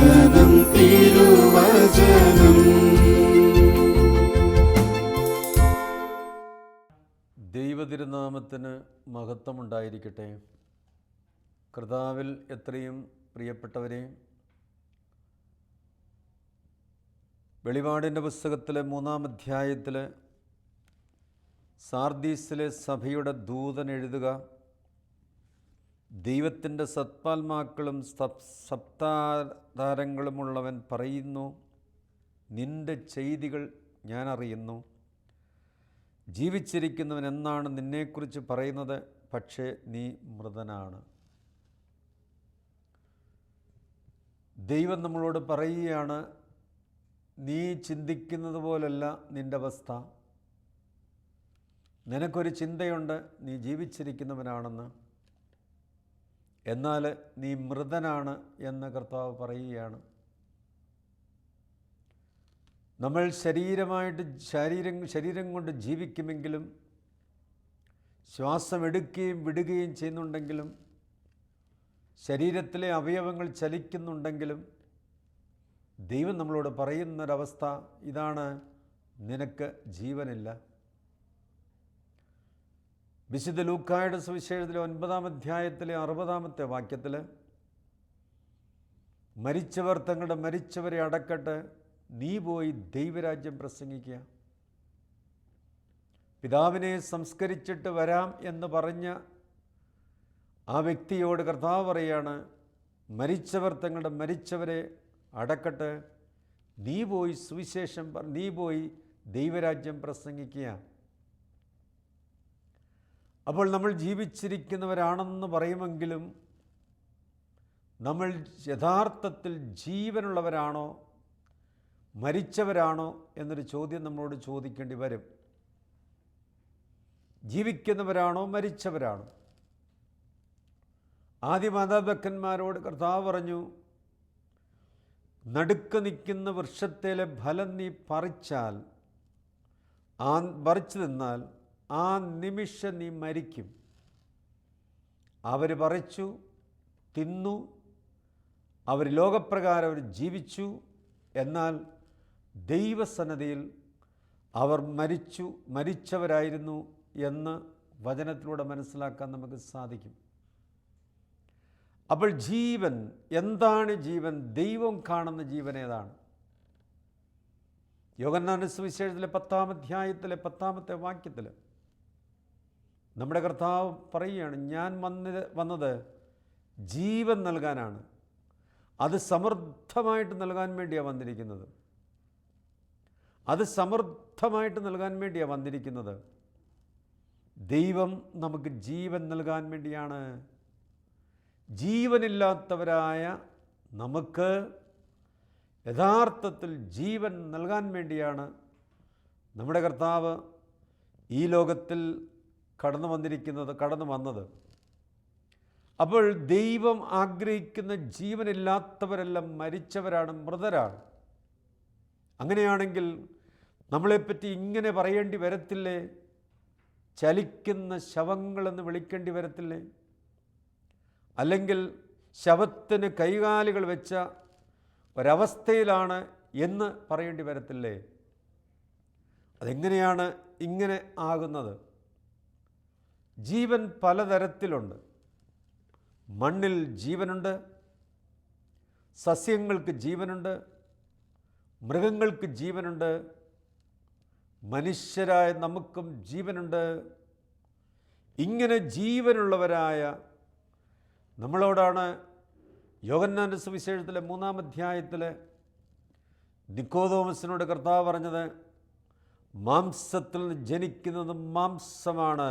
വചനം തിരുവചനം. ദൈവതിരുനാമത്തിന് മഹത്വമുണ്ടായിരിക്കട്ടെ. കർത്താവിൽ എത്രയും പ്രിയപ്പെട്ടവരെ വെളിപാടിന്റെ പുസ്തകത്തിലെ മൂന്നാം അധ്യായത്തിൽ സാർദീസിലെ സഭയുടെ ദൂതൻ എഴുതുക. ദൈവത്തിന്റെ സത്പാത്മാക്കളും സപ് സപ്താധാരങ്ങളുമുള്ളവൻ പറയുന്നു നിന്റെ ചെയ്തികൾ ഞാൻ അറിയുന്നു. ജീവിച്ചിരിക്കുന്നവൻ എന്നാണ് നിന്നെക്കുറിച്ച് പറയുന്നത് പക്ഷേ നീ മൃതനാണ്. ദൈവം നമ്മളോട് പറയുകയാണ് നീ ചിന്തിക്കുന്നത് പോലല്ല നിന്റെ അവസ്ഥ. നിനക്കൊരു ചിന്തയുണ്ട് നീ ജീവിച്ചിരിക്കുന്നവനാണെന്ന്. എന്നാൽ നീ മൃതനാണ് എന്ന് കർത്താവ് പറയുകയാണ്. നമ്മൾ ശരീരമായിട്ട് ശരീരം ശരീരം കൊണ്ട് ജീവിക്കുമെങ്കിലും ശ്വാസം എടുക്കുകയും വിടുകയും ചെയ്യുന്നുണ്ടെങ്കിലും ശരീരത്തിലെ അവയവങ്ങൾ ചലിക്കുന്നുണ്ടെങ്കിലും ദൈവം നമ്മളോട് പറയുന്നൊരവസ്ഥ ഇതാണ് നിനക്ക് ജീവനില്ല. വിശുദ്ധ ലൂക്കായുടെ സുവിശേഷത്തിലെ ഒൻപതാം അധ്യായത്തിലെ അറുപതാമത്തെ വാക്യത്തിൽ മരിച്ചവർ തങ്ങളുടെ മരിച്ചവരെ അടക്കട്ടെ നീ പോയി ദൈവരാജ്യം പ്രസംഗിക്കുക. പിതാവിനെ സംസ്കരിച്ചിട്ട് വരാം എന്ന് പറഞ്ഞ ആ വ്യക്തിയോട് കർത്താവ് പറയാണ് മരിച്ചവർ തങ്ങളുടെ മരിച്ചവരെ അടക്കട്ടെ നീ പോയി സുവിശേഷം നീ പോയി ദൈവരാജ്യം പ്രസംഗിക്കുക. അപ്പോൾ നമ്മൾ ജീവിച്ചിരിക്കുന്നവരാണെന്ന് പറയുമെങ്കിലും നമ്മൾ യഥാർത്ഥത്തിൽ ജീവനുള്ളവരാണോ മരിച്ചവരാണോ എന്നൊരു ചോദ്യം നമ്മളോട് ചോദിക്കേണ്ടി വരും. ജീവിക്കുന്നവരാണോ മരിച്ചവരാണോ? ആദ്യ മാതാപിതാക്കന്മാരോട് കർത്താവ് പറഞ്ഞു നടുക്ക് നിൽക്കുന്ന വൃക്ഷത്തിലെ ഫലം നീ പറിച്ചാൽ ആ പറിച്ചു നിന്നാൽ ആ നിമിഷം നീ മരിക്കും. അവർ പറിച്ചു തിന്നു അവർ ലോകപ്രകാരം അവർ ജീവിച്ചു. എന്നാൽ ദൈവസന്നതിയിൽ അവർ മരിച്ചു മരിച്ചവരായിരുന്നു എന്ന് വചനത്തിലൂടെ മനസ്സിലാക്കാൻ നമുക്ക് സാധിക്കും. അപ്പോൾ ജീവൻ എന്താണ് ജീവൻ? ദൈവം കാണുന്ന ജീവൻ ഏതാണ്? യോഗന്നാന സുവിശേഷത്തിലെ പത്താം അധ്യായത്തിലെ പത്താമത്തെ വാക്യത്തിൽ നമ്മുടെ കർത്താവ് പറയുകയാണ് ഞാൻ വന്നത് വന്നത് ജീവൻ നൽകാനാണ്. അത് സമൃദ്ധമായിട്ട് നൽകാൻ വേണ്ടിയാണ് വന്നിരിക്കുന്നത്. അത് സമൃദ്ധമായിട്ട് നൽകാൻ വേണ്ടിയാണ് വന്നിരിക്കുന്നത്. ദൈവം നമുക്ക് ജീവൻ നൽകാൻ വേണ്ടിയാണ്. ജീവനില്ലാത്തവരായ നമുക്ക് യഥാർത്ഥത്തിൽ ജീവൻ നൽകാൻ വേണ്ടിയാണ്. നമ്മുടെ കർത്താവ് ഈ ലോകത്തിൽ കടന്നു വന്നിരിക്കുന്നത് കടന്നു വന്നത്. അപ്പോൾ ദൈവം ആഗ്രഹിക്കുന്ന ജീവനില്ലാത്തവരെല്ലാം മരിച്ചവരാണ് മൃതരാണ്. അങ്ങനെയാണെങ്കിൽ നമ്മളെപ്പറ്റി ഇങ്ങനെ പറയേണ്ടി വരത്തില്ലേ? ചലിക്കുന്ന ശവങ്ങളെന്ന് വിളിക്കേണ്ടി വരത്തില്ലേ? അല്ലെങ്കിൽ ശവത്തിന് കൈകാലുകൾ വെച്ച ഒരവസ്ഥയിലാണ് എന്ന് പറയേണ്ടി വരത്തില്ലേ? അതെങ്ങനെയാണ് ഇങ്ങനെ ആകുന്നത്? ജീവൻ പലതരത്തിലുണ്ട്. മണ്ണിൽ ജീവനുണ്ട് സസ്യങ്ങൾക്ക് ജീവനുണ്ട് മൃഗങ്ങൾക്ക് ജീവനുണ്ട് മനുഷ്യരായ നമുക്കും ജീവനുണ്ട്. ഇങ്ങനെ ജീവനുള്ളവരായ നമ്മളോടാണ് യോഗന്നാന്റെ സുവിശേഷത്തിലെ മൂന്നാം അധ്യായത്തിൽ നിക്കോതോമസിനോട് കർത്താവ് പറഞ്ഞത് മാംസത്തിൽ നിന്ന് ജനിക്കുന്നത് മാംസമാണ്.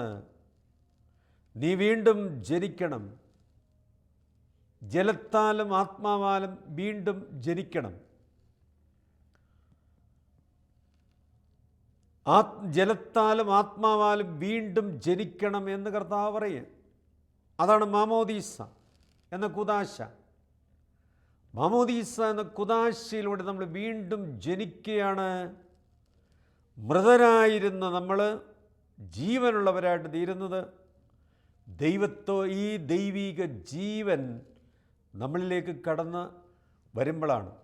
നീ വീണ്ടും ജനിക്കണം. ജലത്താലും ആത്മാവാലും വീണ്ടും ജനിക്കണം. ആ ജലത്താലും ആത്മാവാലും വീണ്ടും ജനിക്കണം എന്ന് കർത്താവ് പറയുക അതാണ് മാമോദീസ എന്ന കുതാശ മാമോദീസ എന്ന കുതാശയിലൂടെ നമ്മൾ വീണ്ടും ജനിക്കുകയാണ്. മൃതരായിരുന്ന നമ്മൾ ജീവനുള്ളവരായിട്ട് തീരുന്നത്. ദൈവത്തോ ഈ ദൈവിക ജീവൻ നമ്മളിലേക്ക് കടന്ന് വരുമ്പോഴാണ്.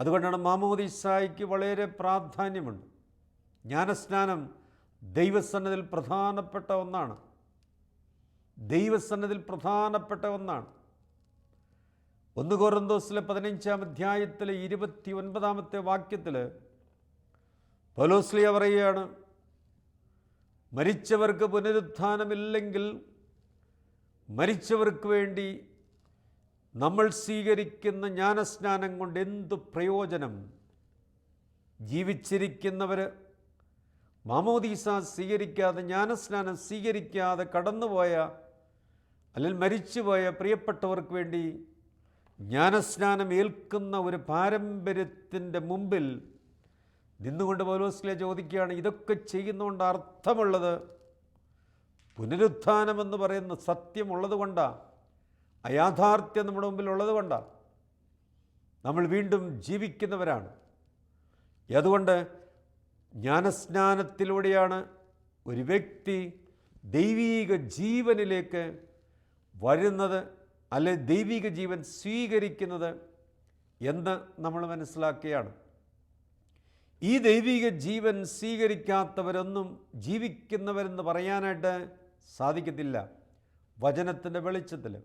അതുകൊണ്ടാണ് മാമോദിസായിക്ക് വളരെ പ്രാധാന്യമുണ്ട്. ജ്ഞാനസ്നാനം ദൈവസന്നതിൽ പ്രധാനപ്പെട്ട ഒന്നാണ്. ദൈവസന്നതിൽ പ്രധാനപ്പെട്ട ഒന്നാണ്. ഒന്ന് കോറന്തോസിലെ പതിനഞ്ചാം അധ്യായത്തിലെ ഇരുപത്തി ഒൻപതാമത്തെ വാക്യത്തിൽ പലോസ്ലിയ പറയുകയാണ് മരിച്ചവർക്ക് പുനരുത്ഥാനമില്ലെങ്കിൽ മരിച്ചവർക്ക് വേണ്ടി നമ്മൾ സ്വീകരിക്കുന്ന ജ്ഞാനസ്നാനം കൊണ്ട് എന്തു പ്രയോജനം? ജീവിച്ചിരിക്കുന്നവർ മാമോദീസ സ്വീകരിക്കാതെ ജ്ഞാനസ്നാനം സ്വീകരിക്കാതെ കടന്നുപോയ അല്ലെങ്കിൽ മരിച്ചുപോയ പ്രിയപ്പെട്ടവർക്ക് വേണ്ടി ജ്ഞാനസ്നാനം ഏൽക്കുന്ന ഒരു പാരമ്പര്യത്തിന്റെ മുമ്പിൽ നിന്നുകൊണ്ട് പൗലോസ്ലെ ചോദിക്കുകയാണ് ഇതൊക്കെ ചെയ്യുന്നതുകൊണ്ട് അർത്ഥമുള്ളത്? പുനരുത്ഥാനമെന്ന് പറയുന്ന സത്യമുള്ളത് കൊണ്ടാണ് അയാഥാർത്ഥ്യം നമ്മുടെ മുമ്പിൽ ഉള്ളത് കൊണ്ടാണ് നമ്മൾ വീണ്ടും ജീവിക്കുന്നവരാണ്. അതുകൊണ്ട് ജ്ഞാനസ്നാനത്തിലൂടെയാണ് ഒരു വ്യക്തി ദൈവീക ജീവനിലേക്ക് വരുന്നത് അല്ലെ ദൈവിക ജീവൻ സ്വീകരിക്കുന്നത് എന്ന് നമ്മൾ മനസ്സിലാക്കുകയാണ്. ഈ ദൈവിക ജീവൻ സ്വീകരിക്കാത്തവരൊന്നും ജീവിക്കുന്നവരെന്ന് പറയാനായിട്ട് സാധിക്കത്തില്ല. വചനത്തിന്റെ വെളിച്ചത്തിൽ.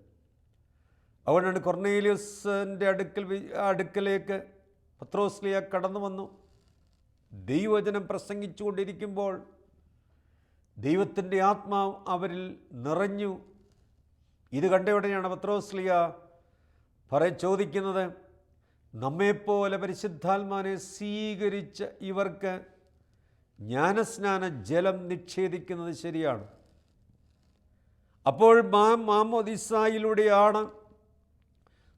അതുകൊണ്ടാണ് കൊർണേലിയസിന്റെ അടുക്കൽ അടുക്കലേക്ക് പത്രോസ്ലിയ കടന്നു വന്നു. ദൈവവചനം പ്രസംഗിച്ചുകൊണ്ടിരിക്കുമ്പോൾ ദൈവത്തിന്റെ ആത്മാവ് അവരിൽ നിറഞ്ഞു. ഇത് കണ്ട ഉടനെയാണ് പത്രോസ്ലിയ പറ ചോദിക്കുന്നത് നമ്മെപ്പോലെ പരിശുദ്ധാത്മാനെ സ്വീകരിച്ച ഇവർക്ക് ജ്ഞാനസ്നാന ജലം നിക്ഷേപിക്കുന്നത് ശരിയാണ്. അപ്പോൾ മാ മാമോദിസായിലൂടെയാണ്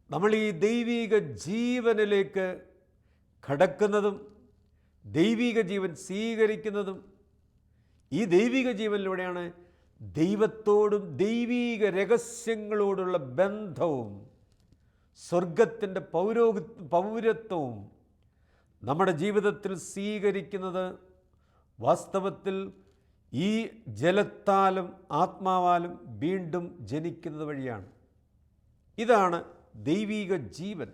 നമ്മൾ ഈ ദൈവിക ജീവനിലേക്ക് കടക്കുന്നതും ദൈവിക ജീവൻ സ്വീകരിക്കുന്നതും ഈ ദൈവിക ജീവനിലൂടെയാണ് ദൈവത്തോടും ദൈവിക രഹസ്യങ്ങളോടുള്ള ബന്ധവും സ്വർഗത്തിന്റെ പൗരോ പൗരത്വവും നമ്മുടെ ജീവിതത്തിൽ സ്വീകരിക്കുന്നത് വാസ്തവത്തിൽ ഈ ജലത്താലും ആത്മാവാലും വീണ്ടും ജനിക്കുന്നത് വഴിയാണ്. ഇതാണ് ദൈവീക ജീവൻ.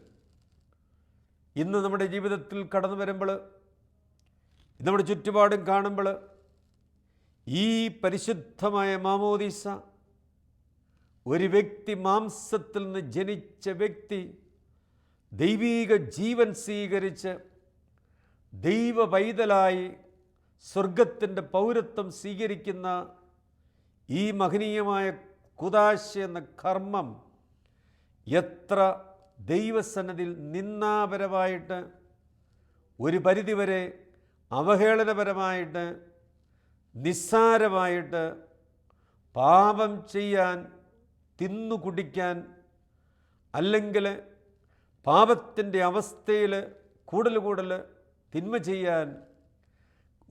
ഇന്ന് നമ്മുടെ ജീവിതത്തിൽ കടന്നു വരുമ്പോൾ നമ്മുടെ ചുറ്റുപാടും കാണുമ്പോൾ ഈ പരിശുദ്ധമായ മാമോദീസ ഒരു വ്യക്തി മാംസത്തിൽ നിന്ന് ജനിച്ച വ്യക്തി ദൈവീക ജീവൻ സ്വീകരിച്ച് ദൈവ പൈതലായി സ്വർഗത്തിന്റെ പൗരത്വം സ്വീകരിക്കുന്ന ഈ മഹനീയമായ കുതാശ എന്ന കർമ്മം എത്ര ദൈവസന്നതിൽ നിന്നാപരമായിട്ട് ഒരു പരിധിവരെ അവഹേളനപരമായിട്ട് നിസ്സാരമായിട്ട് പാപം ചെയ്യാൻ തിന്നു കുടിക്കാൻ അല്ലെങ്കിൽ പാപത്തിന്റെ അവസ്ഥയിൽ കൂടുതൽ കൂടുതൽ തിന്മ ചെയ്യാൻ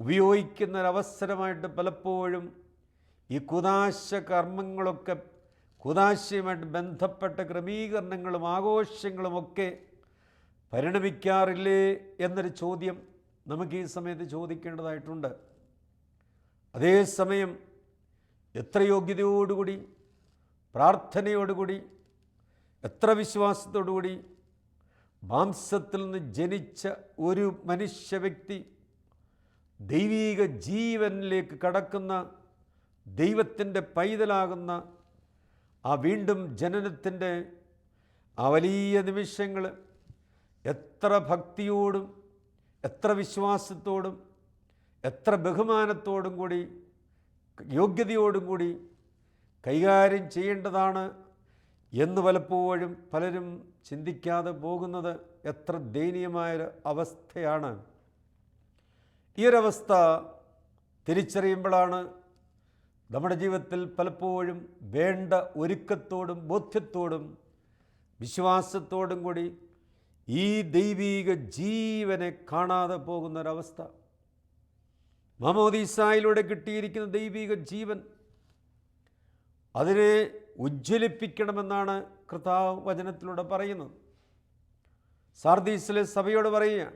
ഉപയോഗിക്കുന്ന ഒരവസരമായിട്ട് പലപ്പോഴും ഈ കുദാശ കർമ്മങ്ങളൊക്കെ കുതാശയുമായിട്ട് ബന്ധപ്പെട്ട ക്രമീകരണങ്ങളും ആഘോഷങ്ങളുമൊക്കെ പരിണമിക്കാറില്ലേ എന്നൊരു ചോദ്യം നമുക്ക് ഈ സമയത്ത് ചോദിക്കേണ്ടതായിട്ടുണ്ട്. അതേസമയം എത്ര യോഗ്യതയോടുകൂടി പ്രാർത്ഥനയോടുകൂടി എത്ര വിശ്വാസത്തോടുകൂടി മാംസത്തിൽ നിന്ന് ജനിച്ച ഒരു മനുഷ്യ വ്യക്തി ദൈവീക ജീവനിലേക്ക് കടക്കുന്ന ദൈവത്തിന്റെ പൈതലാകുന്ന ആ വീണ്ടും ജനനത്തിന്റെ ആ വലിയ നിമിഷങ്ങൾ എത്ര ഭക്തിയോടും എത്ര വിശ്വാസത്തോടും എത്ര ബഹുമാനത്തോടും കൂടി യോഗ്യതയോടും കൂടി കൈകാര്യം ചെയ്യേണ്ടതാണ് എന്ന് പലപ്പോഴും പലരും ചിന്തിക്കാതെ പോകുന്നത് എത്ര ദയനീയമായൊരു അവസ്ഥയാണ്. ഈ ഒരവസ്ഥ തിരിച്ചറിയുമ്പോഴാണ് നമ്മുടെ ജീവിതത്തിൽ പലപ്പോഴും വേണ്ട ഒരുക്കത്തോടും ബോധ്യത്തോടും വിശ്വാസത്തോടും കൂടി ഈ ദൈവീക ജീവനെ കാണാതെ പോകുന്നൊരവസ്ഥ. മമോദീസായിലൂടെ കിട്ടിയിരിക്കുന്ന ദൈവിക ജീവൻ അതിനെ ഉജ്ജ്വലിപ്പിക്കണമെന്നാണ് കർത്താവ് വചനത്തിലൂടെ പറയുന്നത്. സാർദീസിലെ സഭയോട് പറയുക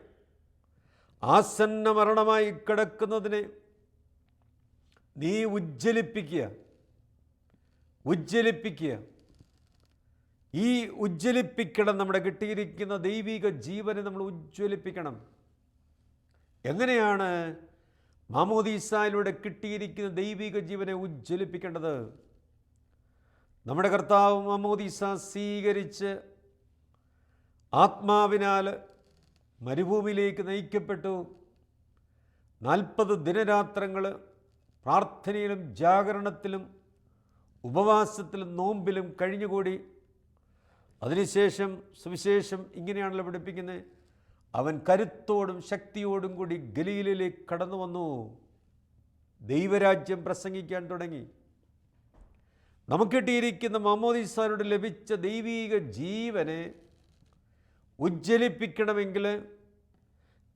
ആസന്ന മരണമായി കിടക്കുന്നതിനെ നീ ഉജ്ജ്വലിപ്പിക്കുക ഉജ്ജ്വലിപ്പിക്കുക. ഈ ഉജ്ജ്വലിപ്പിക്കണം നമ്മുടെ കിട്ടിയിരിക്കുന്ന ദൈവിക ജീവനെ നമ്മൾ ഉജ്ജ്വലിപ്പിക്കണം. എങ്ങനെയാണ് മാമോദീസായിലൂടെ കിട്ടിയിരിക്കുന്ന ദൈവിക ജീവനെ ഉജ്ജ്വലിപ്പിക്കേണ്ടത്? നമ്മുടെ കർത്താവ് മമ്മൂദീസ സ്വീകരിച്ച് ആത്മാവിനാൽ മരുഭൂമിയിലേക്ക് നയിക്കപ്പെട്ടു. നാൽപ്പത് ദിനരാത്രങ്ങൾ പ്രാർത്ഥനയിലും ജാഗരണത്തിലും ഉപവാസത്തിലും നോമ്പിലും കഴിഞ്ഞുകൂടി. അതിനുശേഷം സുവിശേഷം ഇങ്ങനെയാണല്ലോ പഠിപ്പിക്കുന്നത്. അവൻ കരുത്തോടും ശക്തിയോടും കൂടി ഗലീലിലേക്ക് കടന്നു വന്നു. ദൈവരാജ്യം പ്രസംഗിക്കാൻ തുടങ്ങി. നമുക്ക് കിട്ടിയിരിക്കുന്ന മാമോദീസാരോട് ലഭിച്ച ദൈവീക ജീവനെ ഉജ്ജ്വലിപ്പിക്കണമെങ്കിൽ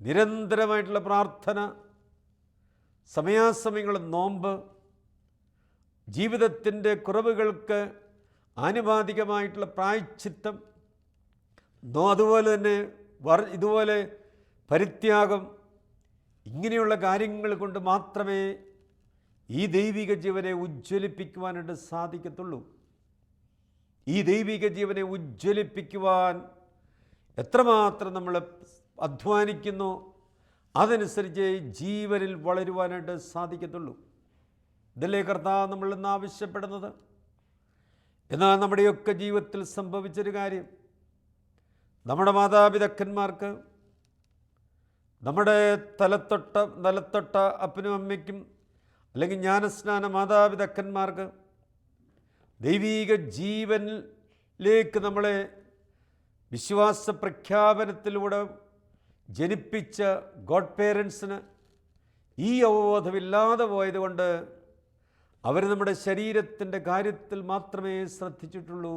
നിരന്തരമായിട്ടുള്ള പ്രാർത്ഥന സമയാസമയങ്ങൾ നോമ്പ് ജീവിതത്തിന്റെ കുറവുകൾക്ക് ആനുപാതികമായിട്ടുള്ള പ്രായച്ചിത്തം അതുപോലെ തന്നെ വർ ഇതുപോലെ പരിത്യാഗം ഇങ്ങനെയുള്ള കാര്യങ്ങൾ കൊണ്ട് മാത്രമേ ഈ ദൈവിക ജീവനെ ഉജ്ജ്വലിപ്പിക്കുവാനായിട്ട് സാധിക്കത്തുള്ളൂ. ഈ ദൈവിക ജീവനെ ഉജ്ജ്വലിപ്പിക്കുവാൻ എത്രമാത്രം നമ്മൾ അധ്വാനിക്കുന്നു അതനുസരിച്ച് ജീവനിൽ വളരുവാനായിട്ട് സാധിക്കത്തുള്ളൂ. ഇതല്ലേ കർത്താവ് നമ്മൾ ഇന്ന് ആവശ്യപ്പെടുന്നത്? എന്നാൽ നമ്മുടെയൊക്കെ ജീവിതത്തിൽ സംഭവിച്ചൊരു കാര്യം. നമ്മുടെ മാതാപിതാക്കന്മാർക്ക് നമ്മുടെ തലത്തൊട്ട തലത്തൊട്ട അപ്പനും അമ്മയ്ക്കും അല്ലെങ്കിൽ ജ്ഞാനസ്നാന മാതാപിതാക്കന്മാർക്ക് ദൈവീക ജീവനിലേക്ക് നമ്മളെ വിശ്വാസ പ്രഖ്യാപനത്തിലൂടെ ജനിപ്പിച്ച ഗോഡ് പേരൻസിന് ഈ അവബോധമില്ലാതെ പോയതുകൊണ്ട് അവർ നമ്മുടെ ശരീരത്തിന്റെ കാര്യത്തിൽ മാത്രമേ ശ്രദ്ധിച്ചിട്ടുള്ളൂ.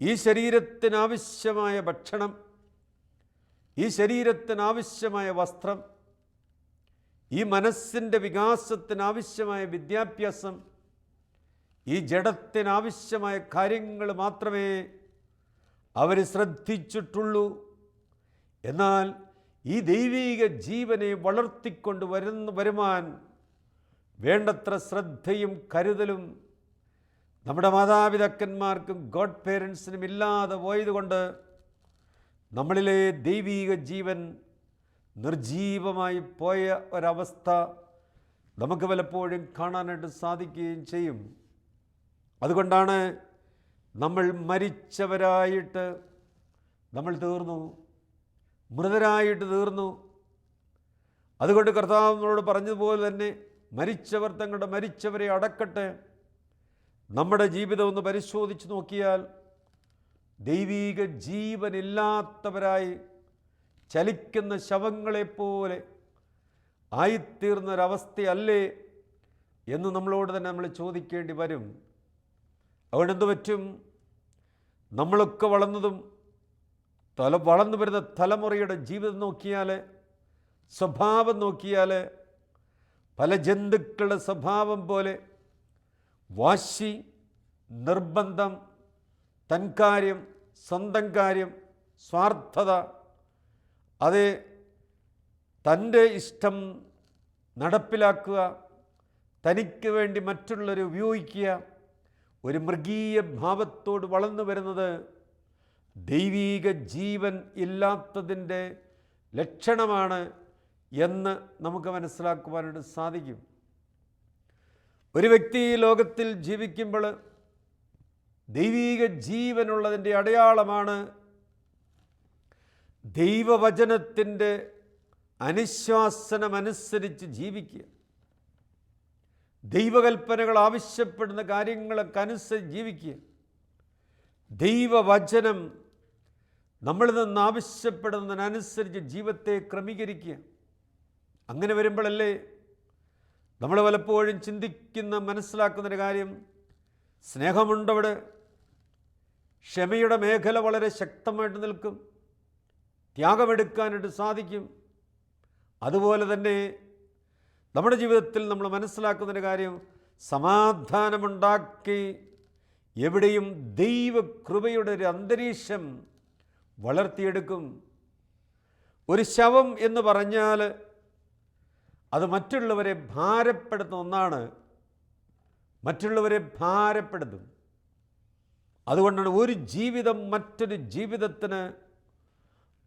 ഈ ശരീരത്തിനാവശ്യമായ ഭക്ഷണം ഈ ശരീരത്തിനാവശ്യമായ വസ്ത്രം ഈ മനസ്സിന്റെ വികാസത്തിനാവശ്യമായ വിദ്യാഭ്യാസം ഈ ജഡത്തിനാവശ്യമായ കാര്യങ്ങൾ മാത്രമേ അവർ ശ്രദ്ധിച്ചിട്ടുള്ളൂ. എന്നാൽ ഈ ദൈവീക ജീവനെ വളർത്തിക്കൊണ്ട് വരുന്ന വരുവാൻ വേണ്ടത്ര ശ്രദ്ധയും കരുതലും നമ്മുടെ മാതാപിതാക്കന്മാർക്കും ഗോഡ് പേരൻസിനും ഇല്ലാതെ പോയതുകൊണ്ട് നമ്മളിലെ ദൈവീക ജീവൻ നിർജീവമായി പോയ ഒരവസ്ഥ നമുക്ക് പലപ്പോഴും കാണാനായിട്ട് സാധിക്കുകയും ചെയ്യും. അതുകൊണ്ടാണ് നമ്മൾ മരിച്ചവരായിട്ട് നമ്മൾ തീർന്നു. മൃതരായിട്ട് തീർന്നു. അതുകൊണ്ട് കർത്താവ് പറഞ്ഞതുപോലെ തന്നെ മരിച്ചവർ തങ്ങളുടെ മരിച്ചവരെ അടക്കട്ടെ. നമ്മുടെ ജീവിതം ഒന്ന് പരിശോധിച്ച് നോക്കിയാൽ ദൈവീക ജീവനില്ലാത്തവരായി ചലിക്കുന്ന ശവങ്ങളെപ്പോലെ ആയിത്തീർന്നൊരവസ്ഥയല്ലേ എന്ന് നമ്മളോട് തന്നെ നമ്മൾ ചോദിക്കേണ്ടി വരും. അതുകൊണ്ട് പറ്റും? നമ്മളൊക്കെ വളർന്നതും തല വളർന്നു വരുന്ന തലമുറയുടെ ജീവിതം നോക്കിയാൽ സ്വഭാവം നോക്കിയാൽ പല ജന്തുക്കളുടെ സ്വഭാവം പോലെ വാശി നിർബന്ധം തൻകാര്യം സ്വന്തം കാര്യം സ്വാർത്ഥത അത് തന്റെ ഇഷ്ടം നടപ്പിലാക്കുക തനിക്ക് വേണ്ടി മറ്റുള്ളവരെ ഉപയോഗിക്കുക ഒരു മൃഗീയ ഭാവത്തോട് വളർന്നു വരുന്നത് ദൈവീക ജീവൻ ഇല്ലാത്തതിന്റെ ലക്ഷണമാണ് എന്ന് നമുക്ക് മനസ്സിലാക്കുവാനായിട്ട് സാധിക്കും. ഒരു വ്യക്തി ഈ ലോകത്തിൽ ജീവിക്കുമ്പോൾ ദൈവീക ജീവനുള്ളതിന്റെ അടയാളമാണ് ദൈവവചനത്തിന്റെ അനുശ്വാസനമനുസരിച്ച് ജീവിക്കുക. ദൈവകൽപ്പനകൾ ആവശ്യപ്പെടുന്ന കാര്യങ്ങളൊക്കെ അനുസരിച്ച് ജീവിക്കുക. ദൈവവചനം നമ്മളിൽ നിന്ന് ആവശ്യപ്പെടുന്നതിനനുസരിച്ച് ജീവിതത്തെ ക്രമീകരിക്കുക. അങ്ങനെ വരുമ്പോഴല്ലേ നമ്മൾ പലപ്പോഴും ചിന്തിക്കുന്ന മനസ്സിലാക്കുന്നൊരു കാര്യം. സ്നേഹമുണ്ടവിടെ. ക്ഷമയുടെ മേഖല വളരെ ശക്തമായിട്ട് നിൽക്കും. ത്യാഗമെടുക്കാനായിട്ട് സാധിക്കും. അതുപോലെ തന്നെ നമ്മുടെ ജീവിതത്തിൽ നമ്മൾ മനസ്സിലാക്കുന്നൊരു കാര്യം സമാധാനമുണ്ടാക്കി എവിടെയും ദൈവകൃപയുടെ ഒരു അന്തരീക്ഷം വളർത്തിയെടുക്കും. ഒരു ശവം എന്ന് പറഞ്ഞാൽ അത് മറ്റുള്ളവരെ ഭാരപ്പെടുത്തുന്ന ഒന്നാണ്. മറ്റുള്ളവരെ ഭാരപ്പെടുത്തും. അതുകൊണ്ടാണ് ഒരു ജീവിതം മറ്റൊരു ജീവിതത്തിന്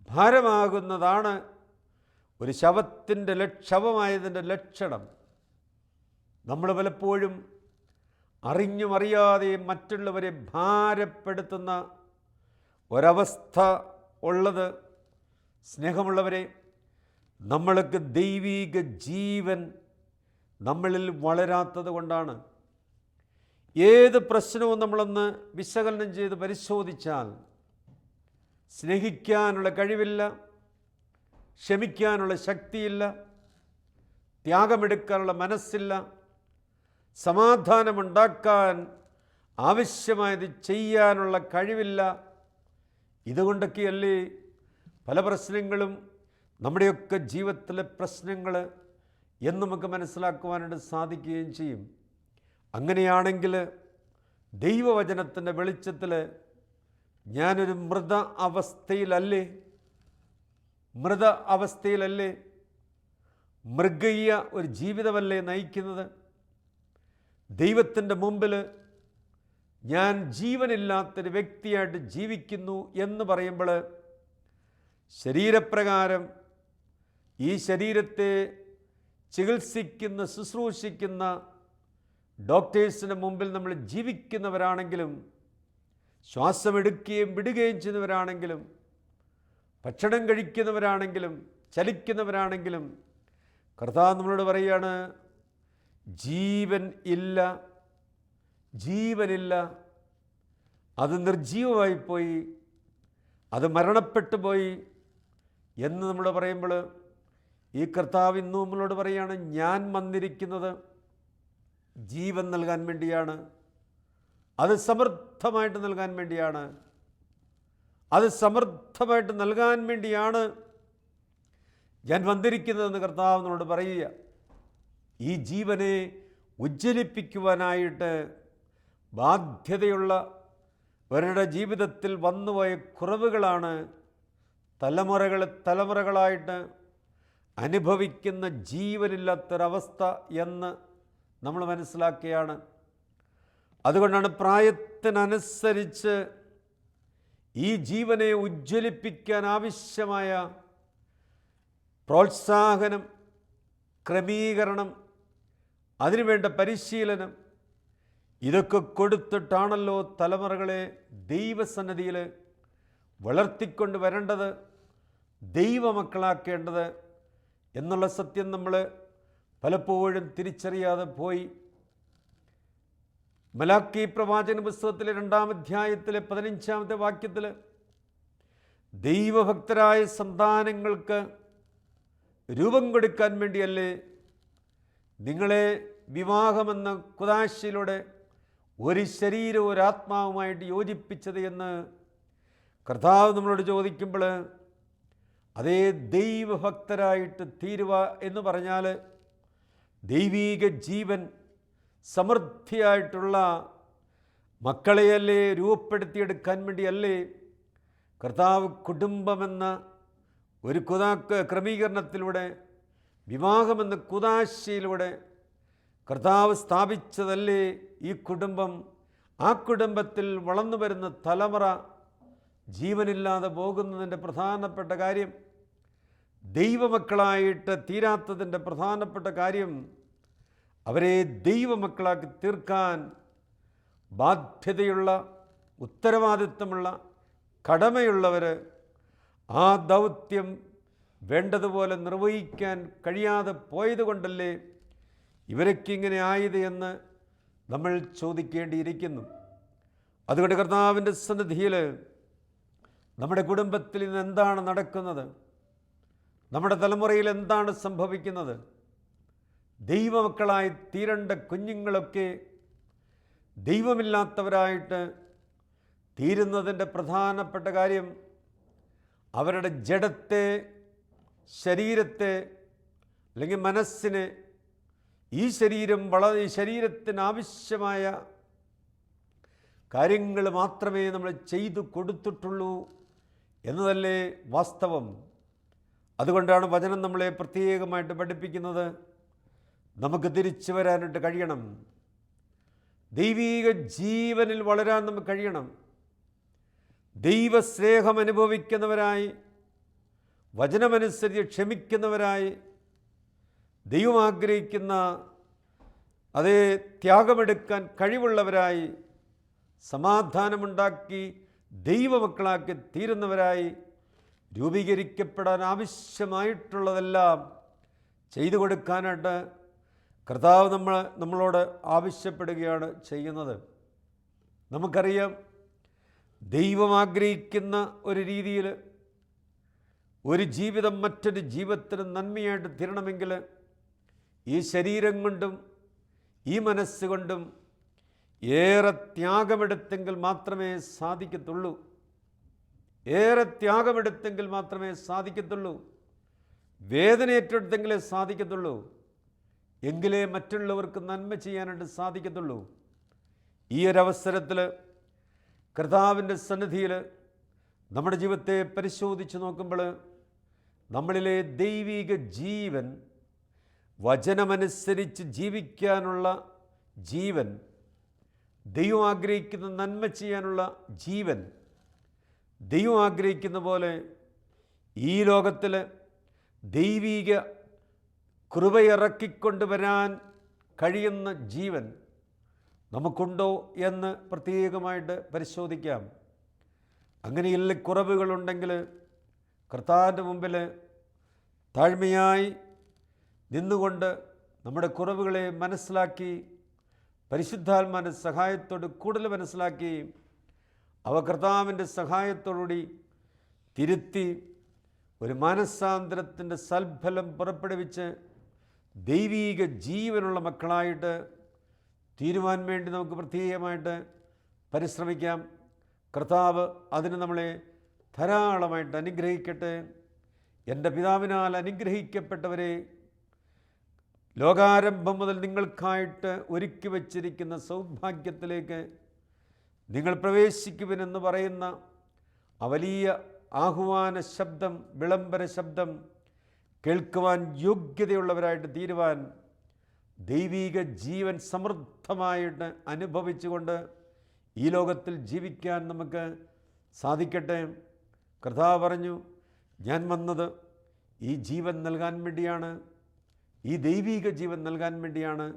ഭാരമാകുന്നതാണ് ഒരു ശവത്തിന്റെ ശവമായതിന്റെ ലക്ഷണം. നമ്മൾ പലപ്പോഴും അറിഞ്ഞും അറിയാതെയും മറ്റുള്ളവരെ ഭാരപ്പെടുത്തുന്ന ഒരവസ്ഥ ഉള്ളത് സ്നേഹമുള്ളവരെ നമ്മൾക്ക് ദൈവീക ജീവൻ നമ്മളിൽ വളരാത്തത് കൊണ്ടാണ്. ഏത് പ്രശ്നവും നമ്മളൊന്ന് വിശകലനം ചെയ്ത് പരിശോധിച്ചാൽ സ്നേഹിക്കാനുള്ള കഴിവില്ല ക്ഷമിക്കാനുള്ള ശക്തിയില്ല ത്യാഗമെടുക്കാനുള്ള മനസ്സില്ല സമാധാനമുണ്ടാക്കാൻ ആവശ്യമായത് ചെയ്യാനുള്ള കഴിവില്ല. ഇതുകൊണ്ടൊക്കെയല്ലേ പല പ്രശ്നങ്ങളും നമ്മുടെയൊക്കെ ജീവിതത്തിലെ പ്രശ്നങ്ങൾ എന്ന് നമുക്ക് മനസ്സിലാക്കുവാനായിട്ട് സാധിക്കുകയും ചെയ്യും. അങ്ങനെയാണെങ്കിൽ ദൈവവചനത്തിന്റെ വെളിച്ചത്തിൽ ഞാനൊരു മൃത അവസ്ഥയിലല്ലേ? മൃത അവസ്ഥയിലല്ലേ? മൃഗീയ ഒരു ജീവിതമല്ലേ നയിക്കുന്നത്? ദൈവത്തിന്റെ മുമ്പിൽ ഞാൻ ജീവനില്ലാത്തൊരു വ്യക്തിയായിട്ട് ജീവിക്കുന്നു എന്ന് പറയുമ്പോൾ ശരീരപ്രകാരം ഈ ശരീരത്തെ ചികിത്സിക്കുന്ന ശുശ്രൂഷിക്കുന്ന ഡോക്ടേഴ്സിന് മുമ്പിൽ നമ്മൾ ജീവിക്കുന്നവരാണെങ്കിലും ശ്വാസമെടുക്കുകയും വിടുകയും ചെയ്യുന്നവരാണെങ്കിലും ഭക്ഷണം കഴിക്കുന്നവരാണെങ്കിലും ചലിക്കുന്നവരാണെങ്കിലും കർത്താവ് നമ്മളോട് പറയുകയാണ് ജീവൻ ഇല്ല ജീവനില്ല അത് നിർജീവമായിപ്പോയി അത് മരണപ്പെട്ടു പോയി എന്ന് നമ്മൾ പറയുമ്പോൾ ഈ കർത്താവ് ഇന്നും നമ്മളോട് പറയുകയാണ് ഞാൻ വന്നിരിക്കുന്നത് ജീവൻ നൽകാൻ വേണ്ടിയാണ്. അത് സമൃദ്ധമായിട്ട് നൽകാൻ വേണ്ടിയാണ്. അത് സമൃദ്ധമായിട്ട് നൽകാൻ വേണ്ടിയാണ് ഞാൻ വന്നിരിക്കുന്നതെന്ന് കർത്താവ് നമ്മളോട് പറയുക. ഈ ജീവനെ ഉജ്ജ്വലിപ്പിക്കുവാനായിട്ട് ബാധ്യതയുള്ള അവരുടെ ജീവിതത്തിൽ വന്നുപോയ കുറവുകളാണ് തലമുറകൾ തലമുറകളായിട്ട് അനുഭവിക്കുന്ന ജീവനില്ലാത്തൊരവസ്ഥ എന്ന് നമ്മൾ മനസ്സിലാക്കുകയാണ് അതുകൊണ്ടാണ് പ്രായത്തിനനുസരിച്ച് ഈ ജീവനെ ഉജ്ജ്വലിപ്പിക്കാൻ ആവശ്യമായ പ്രോത്സാഹനം ക്രമീകരണം അതിനുവേണ്ട പരിശീലനം ഇതൊക്കെ കൊടുത്തിട്ടാണല്ലോ തലമുറകളെ ദൈവസന്നദ്ധിയിൽ വളർത്തിക്കൊണ്ട് വരേണ്ടത് ദൈവമക്കളാക്കേണ്ടത് എന്നുള്ള സത്യം നമ്മൾ പലപ്പോഴും തിരിച്ചറിയാതെ പോയി മലാക്കി പ്രവാചന പുസ്തകത്തിലെ രണ്ടാം അധ്യായത്തിലെ പതിനഞ്ചാമത്തെ വാക്യത്തിൽ ദൈവഭക്തരായ സന്താനങ്ങൾക്ക് രൂപം കൊടുക്കാൻ വേണ്ടിയല്ലേ നിങ്ങളെ വിവാഹമെന്ന കുതാശയിലൂടെ ഒരു ശരീരവും ഒരാത്മാവുമായിട്ട് യോജിപ്പിച്ചത് എന്ന് കർത്താവ് നമ്മളോട് ചോദിക്കുമ്പോൾ അതേ ദൈവഭക്തരായിട്ട് തീരുക എന്ന് പറഞ്ഞാൽ ദൈവീക ജീവൻ സമൃദ്ധിയായിട്ടുള്ള മക്കളെയല്ലേ രൂപപ്പെടുത്തിയെടുക്കാൻ വേണ്ടിയല്ലേ കർത്താവ് കുടുംബമെന്ന ഒരു കുതാക്ക് ക്രമീകരണത്തിലൂടെ വിവാഹമെന്ന കുതാശയിലൂടെ കർത്താവ് സ്ഥാപിച്ചതല്ലേ ഈ കുടുംബം? ആ കുടുംബത്തിൽ വളർന്നു വരുന്ന തലമുറ ജീവനില്ലാതെ പോകുന്നതിന്റെ പ്രധാനപ്പെട്ട കാര്യം ദൈവമക്കളായിട്ട് തീരാത്തതിന്റെ പ്രധാനപ്പെട്ട കാര്യം അവരെ ദൈവമക്കളാക്കി തീർക്കാൻ ബാധ്യതയുള്ള ഉത്തരവാദിത്വമുള്ള കടമയുള്ളവർ ആ ദൗത്യം വേണ്ടതുപോലെ നിർവഹിക്കാൻ കഴിയാതെ പോയതുകൊണ്ടല്ലേ ഇവരൊക്കെ ഇങ്ങനെ ആയത് എന്ന് നമ്മൾ ചോദിക്കേണ്ടിയിരിക്കുന്നു. അതുകൊണ്ട് കർത്താവിന്റെ സന്നിധിയിൽ നമ്മുടെ കുടുംബത്തിൽ ഇന്ന് എന്താണ് നടക്കുന്നത്? നമ്മുടെ തലമുറയിൽ എന്താണ് സംഭവിക്കുന്നത്? ദൈവമക്കളായി തീരേണ്ട കുഞ്ഞുങ്ങളൊക്കെ ദൈവമില്ലാത്തവരായിട്ട് തീരുന്നതിന്റെ പ്രധാനപ്പെട്ട കാര്യം അവരുടെ ജഡത്തെ ശരീരത്തെ അല്ലെങ്കിൽ മനസ്സിനെ ഈ ശരീരം വളരെ ശരീരത്തിന് ആവശ്യമായ കാര്യങ്ങൾ മാത്രമേ നമ്മൾ ചെയ്തു കൊടുത്തിട്ടുള്ളൂ എന്നതല്ലേ വാസ്തവം. അതുകൊണ്ടാണ് വചനം നമ്മളെ പ്രത്യേകമായിട്ട് പഠിപ്പിക്കുന്നത്. നമുക്ക് തിരിച്ചു വരാനായിട്ട് കഴിയണം. ദൈവീക ജീവനിൽ വളരാൻ നമുക്ക് കഴിയണം. ദൈവസ്നേഹം അനുഭവിക്കുന്നവരായി വചനമനുസരിച്ച് ക്ഷമിക്കുന്നവരായി ദൈവം ആഗ്രഹിക്കുന്ന അതേ ത്യാഗമെടുക്കാൻ കഴിവുള്ളവരായി സമാധാനമുണ്ടാക്കി ദൈവമക്കളാക്കി തീരുന്നവരായി രൂപീകരിക്കപ്പെടാൻ ആവശ്യമായിട്ടുള്ളതെല്ലാം ചെയ്തു കൊടുക്കാനായിട്ട് കർത്താവ് നമ്മൾ നമ്മളോട് ആവശ്യപ്പെടുകയാണ് ചെയ്യുന്നത്. നമുക്കറിയാം ദൈവം ആഗ്രഹിക്കുന്ന ഒരു രീതിയിൽ ഒരു ജീവിതം മറ്റൊരു ജീവിതത്തിന് നന്മയായിട്ട് തീരണമെങ്കിൽ ഈ ശരീരം കൊണ്ടും ഈ മനസ്സുകൊണ്ടും ഏറെ ത്യാഗമെടുത്തെങ്കിൽ മാത്രമേ സാധിക്കത്തുള്ളൂ. ഏറെ ത്യാഗമെടുത്തെങ്കിൽ മാത്രമേ സാധിക്കത്തുള്ളൂ. വേദന ഏറ്റെടുത്തെങ്കിലേ സാധിക്കത്തുള്ളൂ. എങ്കിലേ മറ്റുള്ളവർക്ക് നന്മ ചെയ്യാനായിട്ട് സാധിക്കത്തുള്ളൂ. ഈ ഒരവസരത്തിൽ കർത്താവിന്റെ സന്നിധിയിൽ നമ്മുടെ ജീവിതത്തെ പരിശോധിച്ച് നോക്കുമ്പോൾ നമ്മളിലെ ദൈവിക ജീവൻ വചനമനുസരിച്ച് ജീവിക്കാനുള്ള ജീവൻ ദൈവം ആഗ്രഹിക്കുന്ന നന്മ ചെയ്യാനുള്ള ജീവൻ ദൈവം ആഗ്രഹിക്കുന്ന പോലെ ഈ ലോകത്തിൽ ദൈവിക കൃപയിറക്കിക്കൊണ്ടുവരാൻ കഴിയുന്ന ജീവൻ നമുക്കുണ്ടോ എന്ന് പ്രത്യേകമായിട്ട് പരിശോധിക്കാം. അങ്ങനെയുള്ള കുറവുകളുണ്ടെങ്കിൽ കർത്താവിന്റെ മുമ്പിൽ താഴ്മയായി നിന്നുകൊണ്ട് നമ്മുടെ കുറവുകളെ മനസ്സിലാക്കി പരിശുദ്ധാത്മാന്റെ സഹായത്തോട് കൂടുതൽ മനസ്സിലാക്കി അവ കർത്താവിന്റെ സഹായത്തോടുകൂടി തിരുത്തി ഒരു മാനസാന്തരത്തിന്റെ സൽഫലം പുറപ്പെടുവിച്ച് ദൈവീക ജീവനുള്ള മക്കളായിട്ട് തീരുവാൻ വേണ്ടി നമുക്ക് പ്രത്യേകമായിട്ട് പരിശ്രമിക്കാം. കർത്താവ് അതിന് നമ്മളെ ധാരാളമായിട്ട് അനുഗ്രഹിക്കട്ടെ. എന്റെ പിതാവിനാൽ അനുഗ്രഹിക്കപ്പെട്ടവരെ ലോകാരംഭം മുതൽ നിങ്ങൾക്കായിട്ട് ഒരുക്കി വച്ചിരിക്കുന്ന സൗഭാഗ്യത്തിലേക്ക് നിങ്ങൾ പ്രവേശിക്കുവിനെന്ന് പറയുന്ന ആ വലിയ ആഹ്വാന ശബ്ദം വിളംബര ശബ്ദം കേൾക്കുവാൻ യോഗ്യതയുള്ളവരായിട്ട് തീരുവാൻ ദൈവീക ജീവൻ സമൃദ്ധമായിട്ട് അനുഭവിച്ചുകൊണ്ട് ഈ ലോകത്തിൽ ജീവിക്കാൻ നമുക്ക് സാധിക്കട്ടെ. കർത്താവ് പറഞ്ഞു ഞാൻ വന്നത് ഈ ജീവൻ നൽകാൻ വേണ്ടിയാണ്. ഈ ദൈവീക ജീവൻ നൽകാൻ വേണ്ടിയാണ്.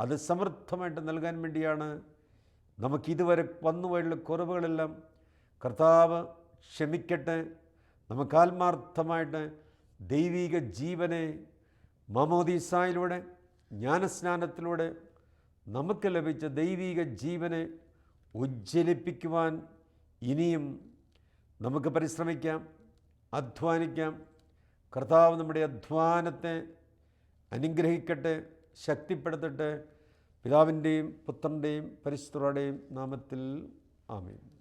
അത് സമൃദ്ധമായിട്ട് നൽകാൻ വേണ്ടിയാണ്. നമുക്കിതുവരെ വന്നുപോയുള്ള കുറവുകളെല്ലാം കർത്താവ് ക്ഷമിക്കട്ടെ. നമുക്ക് ആത്മാർത്ഥമായിട്ട് ദൈവിക ജീവനെ മമോദീസായിലൂടെ ജ്ഞാനസ്നാനത്തിലൂടെ നമുക്ക് ലഭിച്ച ദൈവിക ജീവനെ ഉജ്ജ്വലിപ്പിക്കുവാൻ ഇനിയും നമുക്ക് പരിശ്രമിക്കാം അധ്വാനിക്കാം. കർത്താവ് നമ്മുടെ അധ്വാനത്തെ അനുഗ്രഹിക്കട്ടെ ശക്തിപ്പെടുത്തട്ടെ. പിതാവിന്റെയും പുത്രന്റെയും പരിശുദ്ധരുടെയും നാമത്തിൽ ആമേൻ.